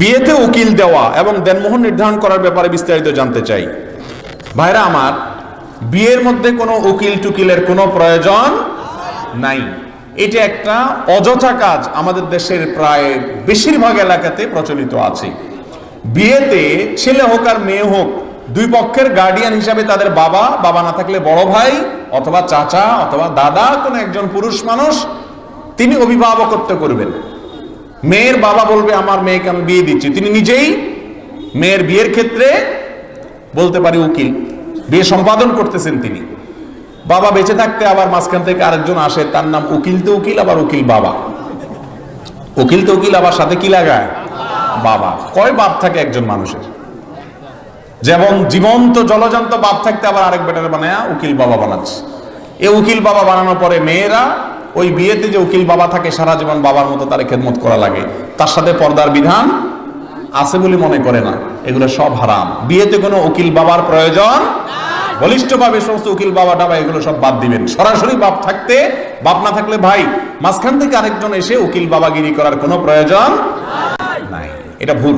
বিয়েতে উকিল দেওয়া এবং দেনমোহন নির্ধারণ করার ব্যাপারে বিস্তারিত জানতে চাই। ভাইরা আমার, বিয়ের মধ্যে কোনো উকিল টুকিলের কোনো প্রয়োজন নাই। এটা একটা অযথা কাজ আমাদের দেশের প্রায় বেশিরভাগ এলাকাতে প্রচলিত আছে। বিয়েতে ছেলে হোক আর মেয়ে হোক, দুই পক্ষের গার্ডিয়ান হিসাবে তাদের বাবা বাবা না থাকলে বড় ভাই অথবা চাচা অথবা দাদা, কোনো একজন পুরুষ মানুষ তিনি অভিভাবকত্ব করবেন। মেয়ের বাবা বলবে, আমার মেয়েকে আমি বিয়ে দিচ্ছি। তিনি নিজেই মেয়ের বিয়ের ক্ষেত্রে বলতে পারি উকিল। বিয়ে সম্পাদন করতেছেন তিনি। বাবা বেঁচে থাকতে আবার মাঝখান থেকে আরেকজন আসে, তার নাম উকিল তো উকিল, আবার উকিল বাবা। উকিল তো উকিল, আবার সাথে কি লাগায়? বাবা। কয় বাপ থাকে একজন মানুষের? যেমন জীবন্ত, জলজান্ত বাপ থাকতে আবার আরেক বেটার বানায় উকিল বাবা বানাচ্ছে। এ উকিল বাবা বানানোর পরে মেয়েরা ওই বিয়েতে যে উকিল বাবা থাকে, সারা জীবন বাবার মতো তার খেদমত করা লাগে। তার সাথে পর্দার বিধান আছে বলে মনে করে না। এগুলো সব হারাম। বিয়েতে কোনো উকিল বাবার প্রয়োজন বলিষ্ঠভাবে সমস্ত উকিল বাবা টাবা এগুলো সব বাদ দিবেন। সরাসরি বাপ থাকতে, বাপ না থাকলে ভাই, মাঝখান থেকে আরেকজন এসে উকিল বাবাগিরি করার কোনো প্রয়োজন নাই। এটা ভুল।